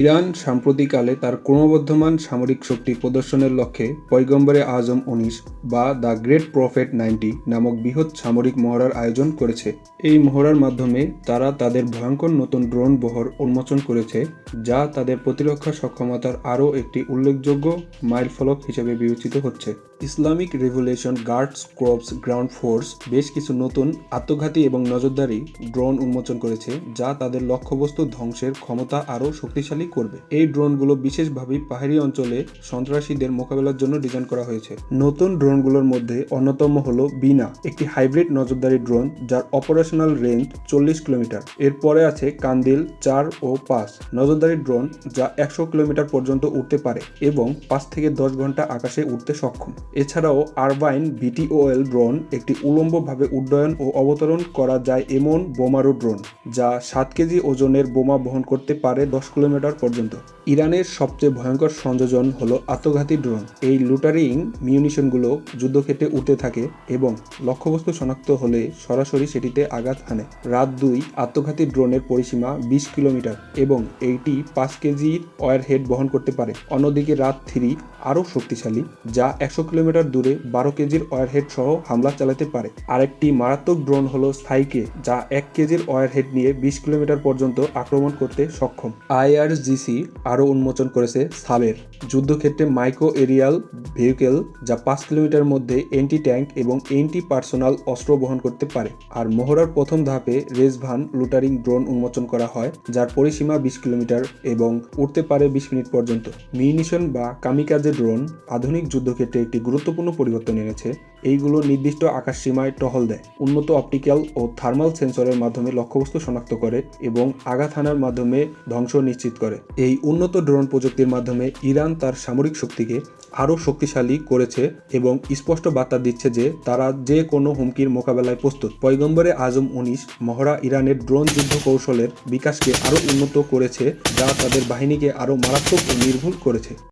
Iran সাম্প্রতিককালে তার ক্রমবর্ধমান সামরিক শক্তি প্রদর্শনের লক্ষ্যে পয়গম্বরে আজম উনিশ বা দ্য গ্রেট প্রফেট নাইনটি নামক বৃহৎ সামরিক মহড়ার আয়োজন করেছে। এই মহড়ার মাধ্যমে তারা তাদের ভয়ঙ্কর নতুন ড্রোন বহর উন্মোচন করেছে, যা তাদের প্রতিরক্ষা সক্ষমতার আরও একটি উল্লেখযোগ্য মাইলফলক হিসেবে বিবেচিত হচ্ছে। Islamic revolution guards corps ground force বেশ কিছু নতুন আত্মঘাতী এবং নজরদারি ড্রোন উন্মোচন করেছে, যা তাদের লক্ষ্যবস্তু ধ্বংসের ক্ষমতা আরও শক্তিশালী করবে। এই ড্রোনগুলো বিশেষভাবে পাহাড়ি অঞ্চলে সন্ত্রাসীদের মোকাবেলার জন্য ডিজাইন করা হয়েছে। নতুন ড্রোনগুলোর মধ্যে অন্যতম হল বিনা, একটি হাইব্রিড নজরদারি ড্রোন যার অপারেশনাল রেঞ্জ চল্লিশ কিলোমিটার। এরপরে আছে কান্দিল চার ও পাঁচ। নজরদারি ড্রোন যা একশো কিলোমিটার পর্যন্ত উঠতে পারে এবং পাঁচ থেকে দশ ঘণ্টা আকাশে উঠতে সক্ষম। এছাড়াও আরবাইন বিটিওএল ড্রোন একটি উলম্বভাবে উড্ডয়ন ও অবতরণ করা যায় এমন বোমারু ড্রোন। যা সাত কেজি ওজনের বোমা বহন করতে পারে দশ কিলোমিটার পর্যন্ত। ইরানের সবচেয়ে ভয়ঙ্কর সংযোজন হলো আত্মঘাতী ড্রোন। এই লুটারিং মিউনিশনগুলো যুদ্ধক্ষেত্রে উঠতে থাকে এবং লক্ষ্যবস্তু শনাক্ত হলে সরাসরি সেটিতে আঘাত হানে। রাত দুই আত্মঘাতী ড্রোনের পরিসীমা বিশ কিলোমিটার এবং এইটি পাঁচ কেজির ওয়ারহেড বহন করতে পারে। অন্যদিকে রাত থ্রি আরও শক্তিশালী, যা একশো কিলোমিটার দূরে বারো কেজির ওয়ারহেড সহ হামলা চালাতে পারে। আরেকটি মারাত্মক ড্রোন হলো সাইকে যা এক কেজির ওয়ারহেড নিয়ে বিশ কিলোমিটার পর্যন্ত আক্রমণ করতে সক্ষম। আইআরজিসি আরও উন্মোচন করেছে সাবের। যুদ্ধক্ষেত্রে মাইক্রো এরিয়াল ভেহিকেল যা পাঁচ কিলোমিটার মধ্যে এন্টি ট্যাঙ্ক এবং এন্টি পার্সোনাল অস্ত্র বহন করতে পারে। আর মহড়ার প্রথম ধাপে রেসভান লুটারিং ড্রোন উন্মোচন করা হয়, যার পরিসীমা বিশ কিলোমিটার এবং উঠতে পারে বিশ মিনিট পর্যন্ত। মিউনিশন বা কামিকাজে ড্রোন আধুনিক যুদ্ধক্ষেত্রে একটি গুরুত্বপূর্ণ পরিবর্তন এনেছে। এইগুলো নির্দিষ্ট আকাশসীমায় টহল দেয়। উন্নত অপটিক্যাল ও থার্মাল সেন্সরের মাধ্যমে লক্ষ্যবস্তু শনাক্ত করে এবং আঘাত হানার মাধ্যমে ধ্বংস নিশ্চিত করে। এই উন্নত ড্রোন প্রযুক্তির মাধ্যমে ইরান তার সামরিক শক্তিকে আরও শক্তিশালী করেছে এবং স্পষ্ট বার্তা দিচ্ছে যে তারা যে কোনো হুমকির মোকাবেলায় প্রস্তুত। পয়গম্বরে আজম উনিশ, মহড়া ইরানের ড্রোন যুদ্ধ কৌশলের বিকাশকে আরও উন্নত করেছে, যা তাদের বাহিনীকে আরও মারাত্মক ও নির্ভুল করেছে।